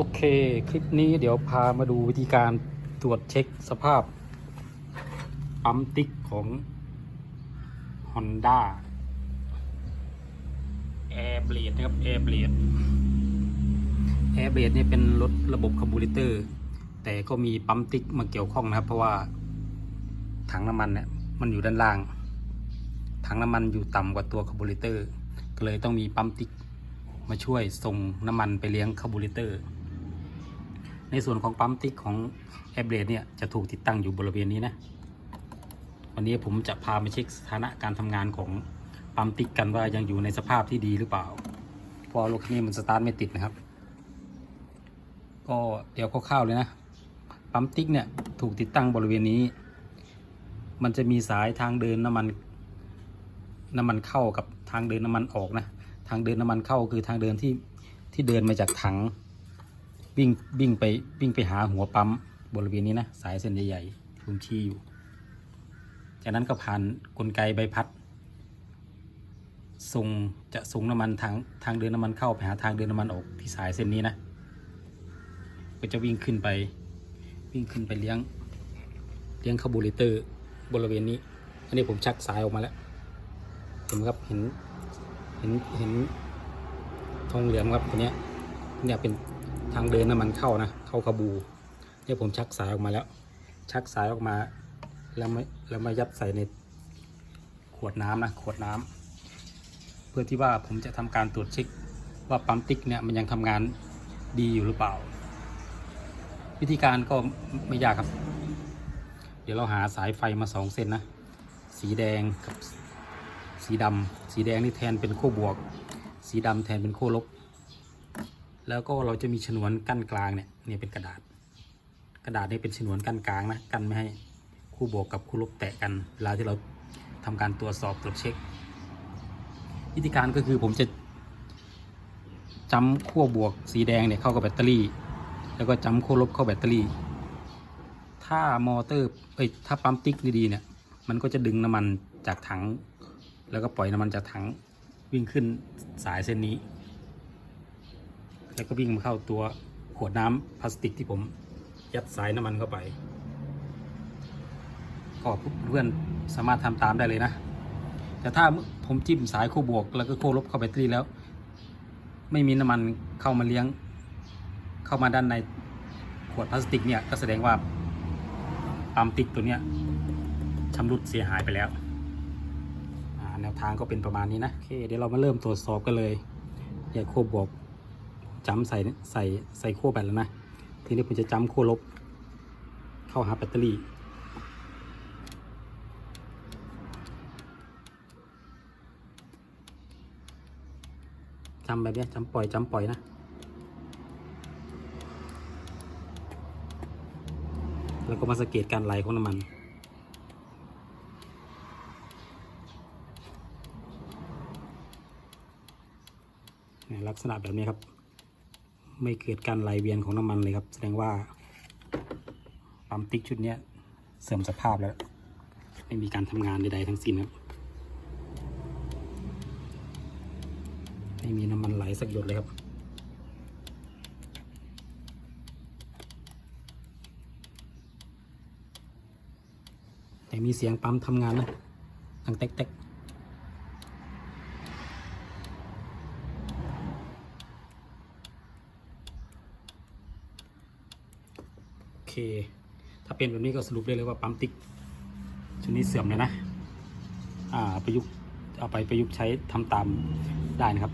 โอเค คลิปนี้เดี๋ยวพามาดูวิธีการตรวจเช็คสภาพปั๊มติ๊กของ Honda Air Blade นะครับ Air Blade Air Blade เนี่ยเป็นรถระบบคาร์บูเรเตอร์ แต่ก็มีปั๊มติ๊กมาเกี่ยวข้องนะครับ เพราะว่าถังน้ำมันเนี่ยมันอยู่ด้านล่าง ถังน้ำมันอยู่ต่ำกว่าตัวคาร์บูเรเตอร์ ก็เลยต้องมีปั๊มติ๊กมาช่วยส่งน้ำมันไปเลี้ยงคาร์บูเรเตอร์ ในส่วนของปั๊มติ๊กของแอร์เบรดเนี่ยจะถูกติดตั้งอยู่บริเวณนี้นะ วันนี้ผมจะพาไปเช็คสถานะการทำงานของปั๊มติ๊กกันว่ายังอยู่ในสภาพที่ดีหรือเปล่าพราะรถคันนี้มันสตาร์ทไม่ติดนะครับ ก็เดี๋ยวคร่าวๆเลยนะ ปั๊มติ๊กเนี่ยถูกติดตั้งบริเวณนี้ มันจะมีสายทางเดินน้ำมันน้ำมันเข้ากับทางเดินน้ำมันออกนะ ทางเดินน้ำมันเข้าคือทางเดินที่ที่เดินมาจากถัง วิ่งวิ่งไปวิ่งไปหาหัวปั๊มบริเวณนี้นะสายเส้นใหญ่ๆที่ผมชี้อยู่ จากนั้นก็ผ่านกลไกใบพัดส่งจะส่งน้ำมันทางทางเดินน้ำมันเข้าไปหาทางเดินน้ำมันออกที่สายเส้นนี้นะ ก็จะวิ่งขึ้นไปวิ่งขึ้นไปเลี้ยงเลี้ยงคาร์บูเรเตอร์บริเวณนี้ อันนี้ผมชักสายออกมาแล้ว เห็นไหมครับเห็นเห็นเห็นทองเหลืองครับตัวเนี้ยเนี่ยเป็น ทางเดินน้ำมันเข้านะ เข้าคาบูเนี่ยผมชักสายออกมาแล้ว ชักสายออกมา แล้วมาแล้วมายัดใส่ในขวดน้ำนะขวดน้ำเพื่อที่ว่าผมจะทำการตรวจเช็คว่าปั๊มติ๊กเนี่ยมันยังทำงานดีอยู่หรือเปล่า วิธีการก็ไม่ยากครับ เดี๋ยวเราหาสายไฟมาสองเส้นนะ สีแดงกับสีดำสีแดงนี่แทนเป็นขั้วบวก สีดำแทนเป็นขั้วลบ แล้วก็เราจะมีฉนวนกั้นกลางเนี่ยเนี่ยเป็นกระดาษ กระดาษนี่เป็นฉนวนกั้นกลางนะกั้นไม่ให้คู่บวกกับคู่ลบแตะกันเวลาที่เราทำการตรวจสอบตรวจเช็ค วิธีการก็คือผมจะจำขั้วบวกสีแดงเนี่ยเข้ากับแบตเตอรี่ แล้วก็จำขั้วลบเข้าแบตเตอรี่ ถ้ามอเตอร์เอ้ยถ้าปั๊มติ๊กดีๆเนี่ยมันก็จะดึงน้ำมันจากถัง แล้วก็ปล่อยน้ำมันจากถังวิ่งขึ้นสายเส้นนี้ แล้วก็วิ่งมาเข้าตัวขวดน้ำพลาสติกที่ผมยัดสายน้ำมันเข้าไปก็เพื่อนสามารถทำตามได้เลยนะ แต่ถ้าผมจิ้มสายคู่บวก แล้วก็คู่ลบเข้าแบตเตอรี่แล้ว ไม่มีน้ำมันเข้ามาเลี้ยง เข้ามาด้านในขวดพลาสติกเนี่ยก็แสดงว่าปั๊มติ๊กตัวเนี้ยชำรุดเสียหายไปแล้วแนวทางก็เป็นประมาณนี้นะโอเคเดี๋ยวเรามาเริ่มตรวจสอบกันเลยเนี่ยโคบวก จำใส่ใส่ใส่ขั้วแบตแล้วนะ ทีนี้ผมจะจำขั้วลบ เข้าหาแบตเตอรี่ จำแบบนี้จำปล่อยจำปล่อยนะแล้วก็มาสังเกตการไหลของน้ำมันเนี่ยลักษณะแบบนี้ครับ ไม่เกิดการไหลเวียนของน้ำมันเลยครับ แสดงว่าปั๊มติ๊กชุดเนี้ยเสื่อมสภาพแล้ว ไม่มีการทำงานใดๆทั้งสิ้นครับไม่มีน้ำมันไหลสักหยดเลยครับแต่มีเสียงปั๊มทำงานนะดังเต๊กๆ โอเค ถ้าเป็นแบบนี้ก็สรุปได้เลยว่าปั๊มติ๊กชุดนี้เสื่อมเลยนะ อ่าประยุกต์เอาไปประยุกต์ใช้ทำตามได้นะครับ